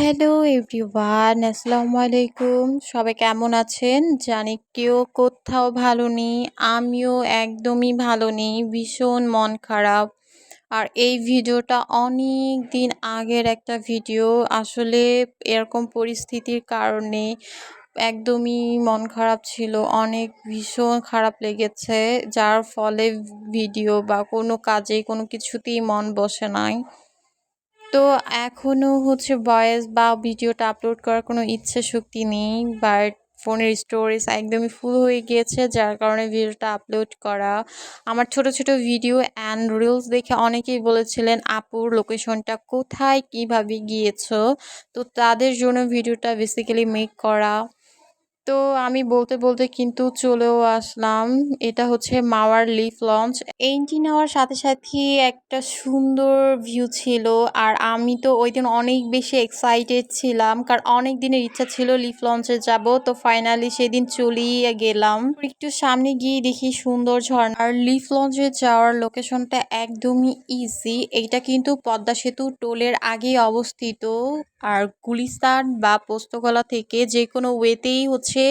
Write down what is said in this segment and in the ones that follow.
Hello everyone, আসসালামু আলাইকুম। সবাই কেমন আছেন? জানি কেউ কোথাও ভালো নেই, আমিও একদমই ভালো নেই, ভীষণ মন খারাপ। আর এই ভিডিওটা অনেক দিন আগের একটা ভিডিও, আসলে এরকম পরিস্থিতির কারণে একদমই মন খারাপ ছিল, অনেক ভীষণ খারাপ লেগেছে, যার ফলে ভিডিও বা কোনো কাজে কোনো কিছুতেই মন বসে নাই। তো এখনও হচ্ছে ভয়েস বা ভিডিওটা আপলোড করার কোনো ইচ্ছে শক্তি নেই বাট ফোনের স্টোরেজ একদমই ফুল হয়ে গিয়েছে, যার কারণে ভিডিওটা আপলোড করা। আমার ছোট ছোট ভিডিও অ্যান্ড রিলস দেখে অনেকেই বলেছিলেন, আপুর লোকেশনটা কোথায়? কীভাবে গিয়েছো? তো তাদের জন্য ভিডিওটা বেসিক্যালি মেক করা। তো আমি বলতে বলতে কিন্তু চলেও আসলাম। এটা হচ্ছে মাওয়ার লিফ লঞ্চ। এন্ট্রি নেওয়ার সাথে সাথে একটা সুন্দর ভিউ ছিল। আর আমি তো ওই দিন অনেক বেশি এক্সাইটেড ছিলাম, কারণ অনেক দিনের ইচ্ছা ছিল লিফ লঞ্চে যাব। তো ফাইনালি সেদিন চলেই গেলাম। একটু সামনে গিয়ে দেখি সুন্দর ঝর্ণা। আর লিফ লঞ্চে যাওয়ার লোকেশনটা একদমই ইজি এইটা কিন্তু পদ্মা সেতু টোলের আগেই অবস্থিত। আর গুলিস্তান বা পোস্তকলা থেকে যে কোনো ওয়েতেই হচ্ছে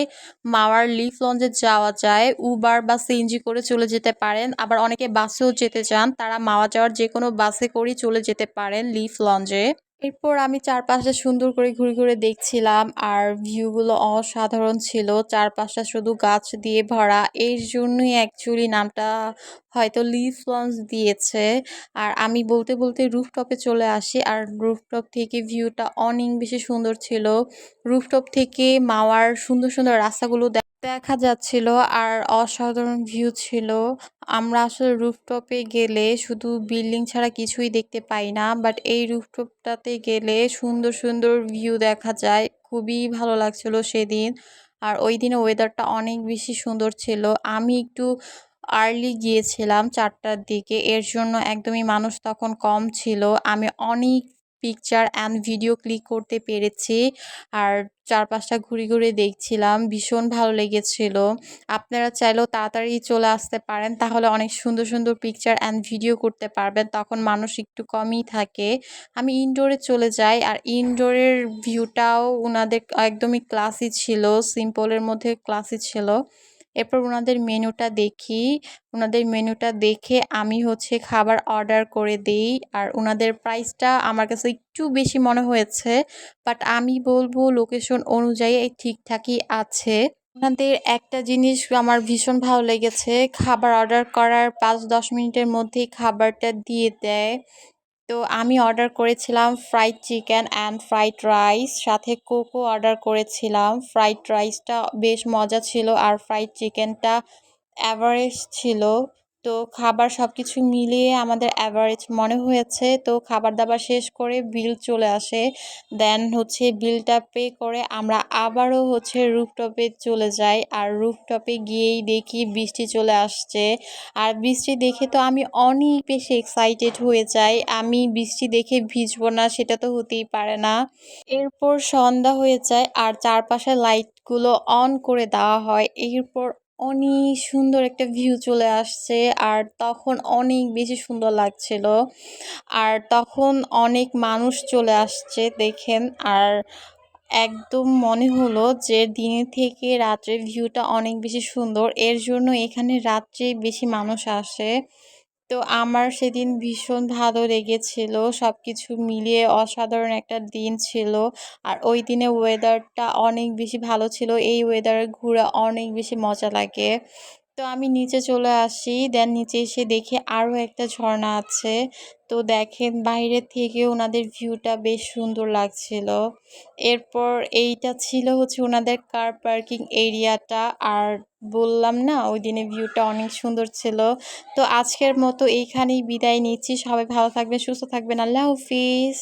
মাওয়ার লিফ লঞ্চে যাওয়া যায়, উবার বা সিএনজি করে চলে যেতে পারেন। আবার অনেকে বাসেও যেতে চান, তারা মাওয়া যাওয়ার যে কোনো বাসে করেই চলে যেতে পারেন লিফ লঞ্চে এরপর আমি চারপাশটা সুন্দর করে ঘুরে ঘুরে দেখছিলাম আর ভিউগুলো অসাধারণ ছিল। চারপাশটা শুধু গাছ দিয়ে ভরা। এর জন্যই অ্যাকচুয়ালি নামটা হয়তো লিফ লঞ্চ দিয়েছে। আর আমি বলতে বলতে রুফটপে চলে আসি আর রুফটপ থেকে ভিউটা অনেক বেশি সুন্দর ছিল। রুফটপ থেকে মাওয়ার সুন্দর সুন্দর রাস্তাগুলো দেখা যাচ্ছিল আর অসাধারণ ভিউ ছিল। আমরা আসলে রুফটপে গেলে শুধু বিল্ডিং ছাড়া কিছুই দেখতে পাই না বাট এই রুফটপটাতে গেলে সুন্দর সুন্দর ভিউ দেখা যায়। খুবই ভালো লাগছিল সেদিন। আর ওই দিনে ওয়েদারটা অনেক বেশি সুন্দর ছিল। আমি একটু আর্লি গিয়েছিলাম চারটার দিকে। এর জন্য একদমই মানুষ তখন কম ছিল। আমি অনেক পিকচার অ্যান্ড ভিডিও ক্লিক করতে পেরেছি। আর চারপাশটা ঘুরে ঘুরে দেখছিলাম, ভীষণ ভালো লেগেছিল। আপনারা চাইলেও তাড়াতাড়ি চলে আসতে পারেন, তাহলে অনেক সুন্দর সুন্দর পিকচার অ্যান্ড ভিডিও করতে পারবেন, তখন মানুষ একটু কমই থাকে। আমি ইনডোরে চলে যাই, আর ইনডোরের ভিউটাও ওনাদের একদমই ক্লাসি ছিল সিম্পলের মধ্যে ক্লাসি ছিল। এরপর ওনাদের মেনুটা দেখি। ওনাদের মেনুটা দেখে আমি হচ্ছে খাবার অর্ডার করে দেই। আর ওনাদের প্রাইসটা আমার কাছে একটু বেশি মনে হয়েছে, বাট আমি বলব লোকেশন অনুযায়ী ঠিকঠাকই আছে। ওনাদের একটা জিনিস আমার ভীষণ ভালো লেগেছে, খাবার অর্ডার করার পাঁচ দশ মিনিটের মধ্যেই খাবারটা দিয়ে দেয়। তো আমি অর্ডার করেছিলাম fried chicken and fried rice, সাথে কোকো অর্ডার করেছিলাম। ফ্রাইড রাইসটা বেশ মজা ছিল আর ফ্রাইড চিকেনটা অ্যাভারেজ ছিল। তো খাবার সব কিছু মিলিয়ে আমাদের অ্যাভারেজ মনে হয়েছে, তো খাবার দাবার শেষ করে বিল চলে আসে। দেন হচ্ছে বিলটা পে করে আমরা আবারও হচ্ছে রুফটপে চলে যাই আর রুফটপে গিয়েই দেখি বৃষ্টি চলে আসছে। আর বৃষ্টি দেখে তো আমি অনেক বেশি এক্সাইটেড হয়ে যাই। আমি বৃষ্টি দেখে ভিজবো না, সেটা তো হতেই পারে না। এরপর সন্ধ্যা হয়ে যায় আর চারপাশে লাইটগুলো অন করে দেওয়া হয়। এরপর অনেক সুন্দর একটা ভিউ চলে আসছে, আর তখন অনেক বেশি সুন্দর লাগছিল। আর তখন অনেক মানুষ চলে আসছে, দেখেন। আর একদম মনে হলো যে দিনের থেকে রাত্রে ভিউটা অনেক বেশি সুন্দর। এর জন্য এখানে রাত্রে বেশি মানুষ আসে। তো আমার সেদিন ভীষণ ভালো লেগেছিল। সব কিছু মিলিয়ে অসাধারণ একটা দিন ছিল। আর ওই দিনে ওয়েদারটা অনেক বেশি ভালো ছিল। এই ওয়েদারে ঘুরে অনেক বেশি মজা লাগে। তো আমি নিচে চলে আসি। দেন নিচে এসে দেখি আরও একটা ঝর্ণা আছে। তো দেখেন বাইরের থেকে ওনাদের ভিউটা বেশ সুন্দর লাগছিল। এরপর এইটা ছিল হচ্ছে ওনাদের কার পার্কিং এরিয়াটা আর বললাম না ওই দিনে ভিউটা অনেক সুন্দর ছিল। তো আজকের মতো এইখানেই বিদায় নিচ্ছি। সবাই ভালো থাকবেন, সুস্থ থাকবেন। আল্লাহ হাফিজ।